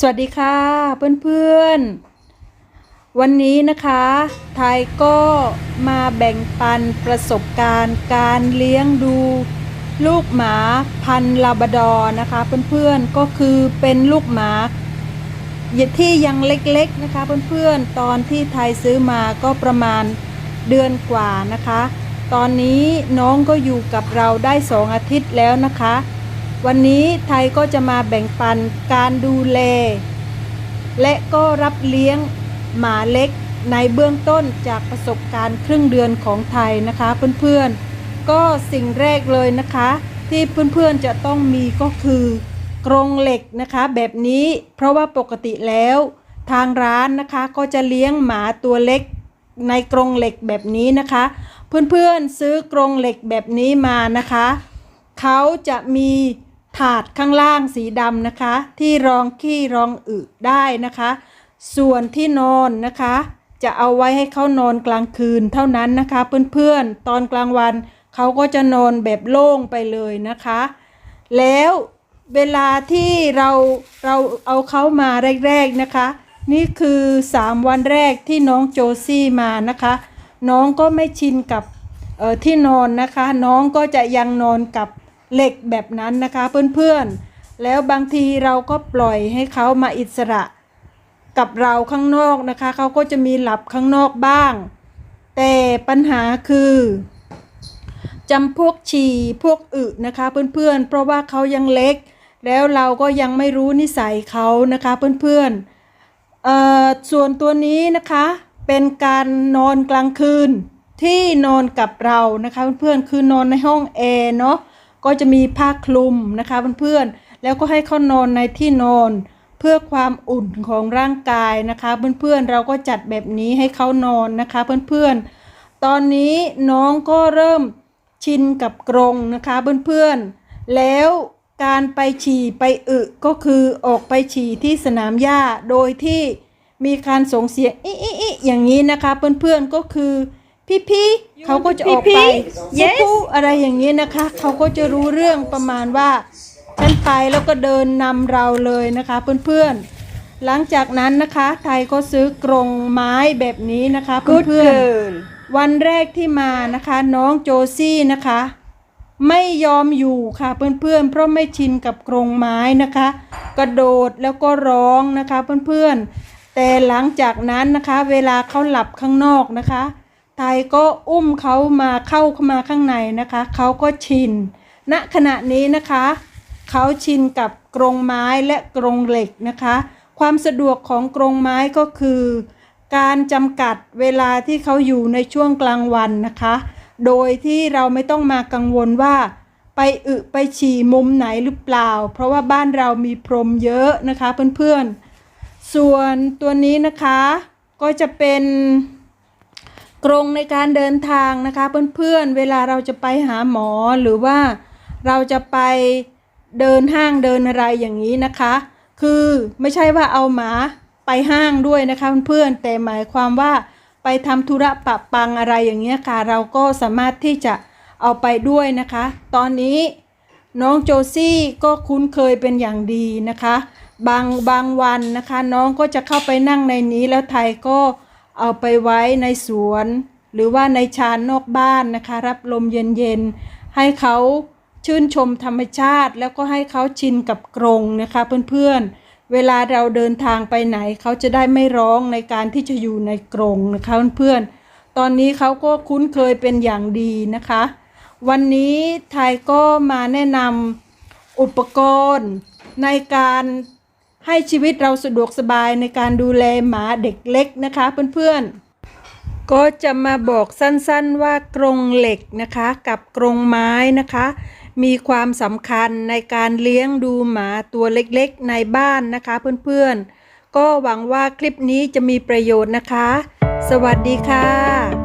สวัสดีค่ะเพื่อนๆ วันนี้นะคะไทยก็มาแบ่งปันประสบการณ์การเลี้ยงดูลูกหมาพันลาบดอ์นะคะเพื่อนๆก็คือเป็นลูกหมาที่ยังเล็กๆนะคะเพื่อนๆตอนที่ไทยซื้อมาก็ประมาณเดือนกว่านะคะ ตอนนี้น้องก็อยู่กับเราได้สองอาทิตย์แล้วนะคะ วันนี้ไทยก็จะมาแบ่งปันการดูแล และก็รับเลี้ยงหมาเล็กในเบื้องต้นจากประสบการณ์ครึ่งเดือนของไทยนะคะเพื่อนๆ ก็สิ่งแรกเลยนะคะ ที่เพื่อนๆจะต้องมีก็คือกรงเหล็กนะคะแบบนี้เพราะว่าปกติแล้ว ทางร้านนะคะก็จะเลี้ยงหมาตัวเล็กในกรงเหล็กแบบนี้นะคะ เพื่อนๆซื้อกรงเหล็กแบบนี้มานะคะ เขาจะมี ถาดข้างล่างสีดำนะคะ ที่รองขี้รองอึได้นะคะ ส่วนที่นอนนะคะ จะเอาไว้ให้เขานอนกลางคืนเท่านั้นนะคะ เพื่อนๆ ตอนกลางวันเขาก็จะนอนแบบโล่งไปเลยนะคะ แล้วเวลาที่เราเราเอาเขามาแรกๆนะคะ นี่คือ 3 วันแรกที่น้องโจซี่มานะคะ น้องก็ไม่ชินกับที่นอนนะคะ น้องก็จะยังนอนกับ เหล็กแบบนั้นนะคะเพื่อนๆ แล้วบางทีเราก็ปล่อยให้เขามาอิสระกับเราข้างนอกนะคะเขาก็จะมีหลับข้างนอกบ้าง แต่ปัญหาคือจำพวกฉี่พวกอึนะคะเพื่อนๆ เพราะว่าเขายังเล็ก แล้วเราก็ยังไม่รู้นิสัยเขานะคะเพื่อนๆเอ่อส่วนตัวนี้นะคะเป็นการนอนกลางคืนที่นอนกับเรานะคะเพื่อนๆคือนอนในห้องแอร์เนาะ ก็จะมีผ้าคลุมนะคะเพื่อนๆแล้วก็ให้เขานอนในที่นอน เพื่อความอุ่นของร่างกายนะคะ เพื่อนๆเราก็จัดแบบนี้ให้เขานอนนะคะ เพื่อนๆ ตอนนี้น้องก็เริ่มชินกับกรงนะคะเพื่อนๆ แล้วการไปฉี่ไปอึก็คือออกไปฉี่ที่สนามหญ้าโดยที่มีการส่งเสียงอิอิอิอย่างนี้นะคะ เพื่อนๆก็คือ พี่พี่ๆเขาก็จะออกไป Yes ปุ๊อะไรอย่างนี้นะคะ เขาก็จะรู้เรื่องประมาณว่า ฉันไปแล้วก็เดินนำเราเลยนะคะเพื่อนๆ หลังจากนั้นนะคะไทยก็ซื้อกรงไม้แบบนี้นะคะ Good เพื่อนๆ girl วันแรกที่มานะคะ น้องโจซี่นะคะ ไม่ยอมอยู่ค่ะเพื่อนๆ เพราะไม่ชินกับกรงไม้นะคะ กระโดดแล้วก็ร้องนะคะเพื่อนๆ แต่หลังจากนั้นนะคะ เวลาเขาหลับข้างนอกนะคะ ไทยก็อุ้มเขามาเข้าเข้ามาข้างในนะคะ เขาก็ชินณขณะนี้นะคะ เขาชินกับกรงไม้และกรงเหล็กนะคะ ความสะดวกของกรงไม้ก็คือ การจำกัดเวลาที่เขาอยู่ในช่วงกลางวันนะคะ โดยที่เราไม่ต้องมากังวลว่า ไปอึไปฉี่มุมไหนหรือเปล่า เพราะว่าบ้านเรามีพรมเยอะนะคะเพื่อนๆ ส่วนตัวนี้นะคะก็จะเป็น กรงในการเดินทางนะคะเพื่อนๆเวลาเราจะไปหาหมอหรือว่าเราจะไปเดินห้างเดินอะไรอย่างนี้นะคะ คือไม่ใช่ว่าเอาหมาไปห้างด้วยนะคะเพื่อนๆแต่หมายความว่าไปทำธุระปะปังอะไรอย่างเงี้ยค่ะ เราก็สามารถที่จะเอาไปด้วยนะคะ ตอนนี้น้องโจซี่ก็คุ้นเคยเป็นอย่างดีนะคะ บางบางวันนะคะ น้องก็จะเข้าไปนั่งในนี้แล้วไทยก็ เอาไปไว้ในสวน หรือว่าในชานนอกบ้านนะคะ รับลมเย็นๆ ให้เขาชื่นชมธรรมชาติ แล้วก็ให้เขาชินกับกรงนะคะเพื่อนๆ เวลาเราเดินทางไปไหนเขาจะได้ไม่ร้องในการที่จะอยู่ในกรงนะคะเพื่อนๆ ตอนนี้เขาก็คุ้นเคยเป็นอย่างดีนะคะ วันนี้ไทยก็มาแนะนำอุปกรณ์ในการ ให้ชีวิตเราสะดวกสบายในการดูแลหมาเด็กเล็กนะคะเพื่อนๆ ก็จะมาบอกสั้นๆว่ากรงเหล็กนะคะกับกรงไม้นะคะ มีความสำคัญในการเลี้ยงดูหมาตัวเล็กๆในบ้านนะคะเพื่อนๆ ก็หวังว่าคลิปนี้จะมีประโยชน์นะคะ สวัสดีค่ะ